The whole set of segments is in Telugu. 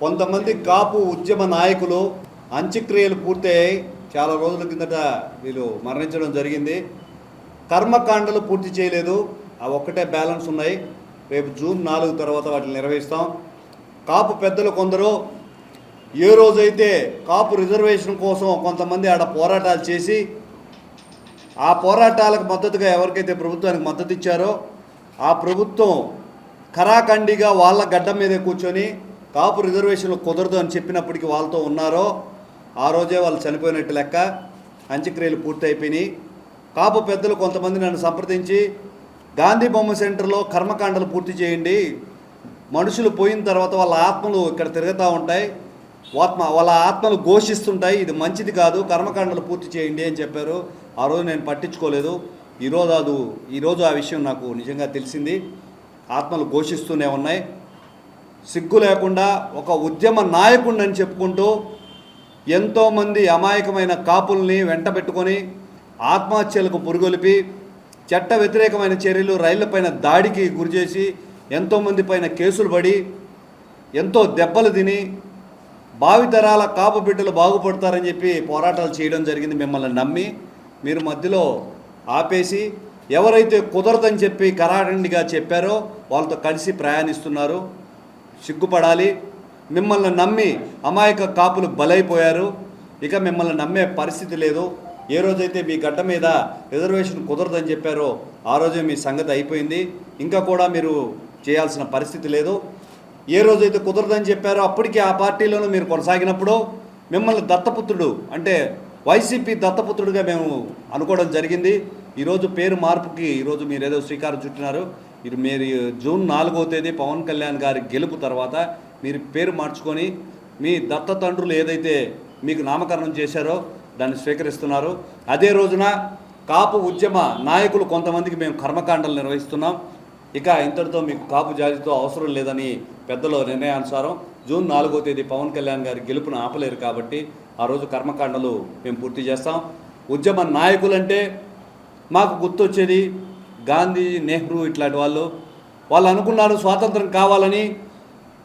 కొంతమంది కాపు ఉద్యమ నాయకులు అంత్యక్రియలు పూర్తయ్యాయి. చాలా రోజుల కిందట వీళ్ళు మరణించడం జరిగింది. కర్మకాండలు పూర్తి చేయలేదు. ఆ ఒక్కటే బ్యాలెన్స్ ఉన్నాయి. రేపు జూన్ నాలుగు తర్వాత వాటిని నిర్వహిస్తాం. కాపు పెద్దలు కొందరు ఏ రోజైతే కాపు రిజర్వేషన్ కోసం కొంతమంది ఆడ పోరాటాలు చేసి ఆ పోరాటాలకు మద్దతుగా ఎవరికైతే ప్రభుత్వానికి మద్దతు ఇచ్చారో ఆ ప్రభుత్వం కరాఖండిగా వాళ్ళ గడ్డ మీదే కూర్చొని కాపు రిజర్వేషన్లు కుదరదు అని చెప్పినప్పటికీ వాళ్ళతో ఉన్నారో ఆ రోజే వాళ్ళు చనిపోయినట్టు లెక్క అంత్యక్రియలు పూర్తయిపోయినాయి. కాపు పెద్దలు కొంతమంది నన్ను సంప్రదించి గాంధీ బొమ్మ సెంటర్లో కర్మకాండలు పూర్తి చేయండి. మనుషులు పోయిన తర్వాత వాళ్ళ ఆత్మలు ఇక్కడ తిరుగుతూ ఉంటాయి. ఆత్మ వాళ్ళ ఆత్మలు ఘోషిస్తుంటాయి. ఇది మంచిది కాదు. కర్మకాండలు పూర్తి చేయండి అని చెప్పారు. ఆ రోజు నేను పట్టించుకోలేదు. ఈరోజు అది ఈరోజు ఆ విషయం నాకు నిజంగా తెలిసింది. ఆత్మలు ఘోషిస్తూనే ఉన్నాయి. సిగ్గు లేకుండా ఒక ఉద్యమ నాయకుడిని చెప్పుకుంటూ ఎంతోమంది అమాయకమైన కాపుల్ని వెంట పెట్టుకొని ఆత్మహత్యలకు పురుగొలిపి చట్ట వ్యతిరేకమైన చర్యలు రైళ్ళపైన దాడికి గురిచేసి ఎంతోమంది పైన కేసులు పడి ఎంతో దెబ్బలు తిని భావితరాల కాపు బిడ్డలు బాగుపడతారని చెప్పి పోరాటాలు చేయడం జరిగింది మిమ్మల్ని నమ్మి మీరు మధ్యలో ఆపేసి ఎవరైతే కుదరదని చెప్పి కరాఖండిగా చెప్పారో వాళ్ళతో కలిసి ప్రయాణిస్తున్నారు. సిగ్గుపడాలి. మిమ్మల్ని నమ్మి అమాయక కాపులు బలైపోయారు. ఇక మిమ్మల్ని నమ్మే పరిస్థితి లేదు. ఏ రోజైతే మీ గడ్డ మీద రిజర్వేషన్ కుదరదని చెప్పారో ఆ రోజే మీ సంగతి అయిపోయింది. ఇంకా కూడా మీరు చేయాల్సిన పరిస్థితి లేదు. ఏ రోజైతే కుదరదని చెప్పారో అప్పటికి ఆ పార్టీలోనూ మీరు కొనసాగినప్పుడు మిమ్మల్ని దత్తపుత్రుడు అంటే వైసీపీ దత్తపుత్రుడిగా మేము అనుకోవడం జరిగింది. ఈరోజు పేరు మార్పుకి ఈరోజు మీరు ఏదో శ్రీకారం చుట్టినారు. ఇది మీరు జూన్ నాలుగో తేదీ పవన్ కళ్యాణ్ గారి గెలుపు తర్వాత మీరు పేరు మార్చుకొని మీ దత్త తండ్రులు ఏదైతే మీకు నామకరణం చేశారో దాన్ని స్వీకరిస్తున్నారు. అదే రోజున కాపు ఉద్యమ నాయకులు కొంతమందికి మేము కర్మకాండలు నిర్వహిస్తున్నాం. ఇక ఇంతటితో మీకు కాపు జాతితో అవసరం లేదని పెద్దల నిర్ణయానుసారం జూన్ నాలుగో తేదీ పవన్ కళ్యాణ్ గారి గెలుపును ఆపలేరు కాబట్టి ఆ రోజు కర్మకాండలు మేము పూర్తి చేస్తాం. ఉద్యమ నాయకులంటే మాకు గుర్తొచ్చేది గాంధీ నెహ్రూ ఇట్లాంటి వాళ్ళు. వాళ్ళు అనుకున్నారు స్వాతంత్రం కావాలని.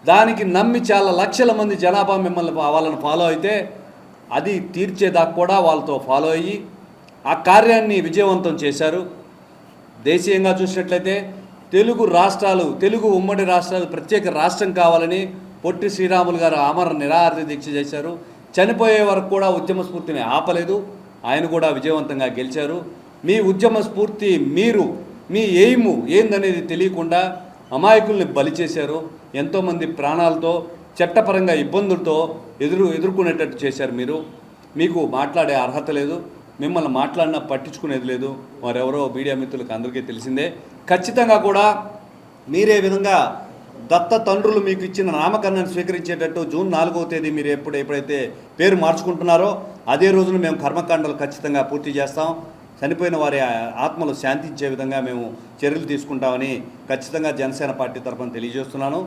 దానికి నమ్మి చాలా లక్షల మంది జనాభా మిమ్మల్ని వాళ్ళని ఫాలో అయితే అది తీర్చేదాకా కూడా వాళ్ళతో ఫాలో అయ్యి ఆ కార్యాన్ని విజయవంతం చేశారు. దేశీయంగా చూసినట్లయితే తెలుగు రాష్ట్రాలు తెలుగు ఉమ్మడి రాష్ట్రాలు ప్రత్యేక రాష్ట్రం కావాలని పొట్టి శ్రీరాములు గారు అమర నిరాహార దీక్ష చేశారు. చనిపోయే వరకు కూడా ఉద్యమ స్ఫూర్తిని ఆపలేదు. ఆయన కూడా విజయవంతంగా గెలిచారు. మీ ఉద్యమ స్ఫూర్తి మీరు మీ ఎయిము ఏందనేది తెలియకుండా అమాయకుల్ని బలి చేశారు. ఎంతోమంది ప్రాణాలతో చట్టపరంగా ఇబ్బందులతో ఎదురు ఎదుర్కొనేటట్టు చేశారు మీరు. మీకు మాట్లాడే అర్హత లేదు. మిమ్మల్ని మాట్లాడినా పట్టించుకునేది లేదు. వారెవరో మీడియా మిత్రులకు అందరికీ తెలిసిందే. ఖచ్చితంగా కూడా మీరే విధంగా దత్త తండ్రులు మీకు ఇచ్చిన నామకరణాన్ని స్వీకరించేటట్టు జూన్ నాలుగవ తేదీ మీరు ఎప్పుడు ఎప్పుడైతే పేరు మార్చుకుంటున్నారో అదే రోజున మేము కర్మకాండలు ఖచ్చితంగా పూర్తి చేస్తాం. చనిపోయిన వారి ఆత్మలు శాంతించే విధంగా మేము చర్యలు తీసుకుంటామని ఖచ్చితంగా జనసేన పార్టీ తరఫున తెలియజేస్తున్నాను.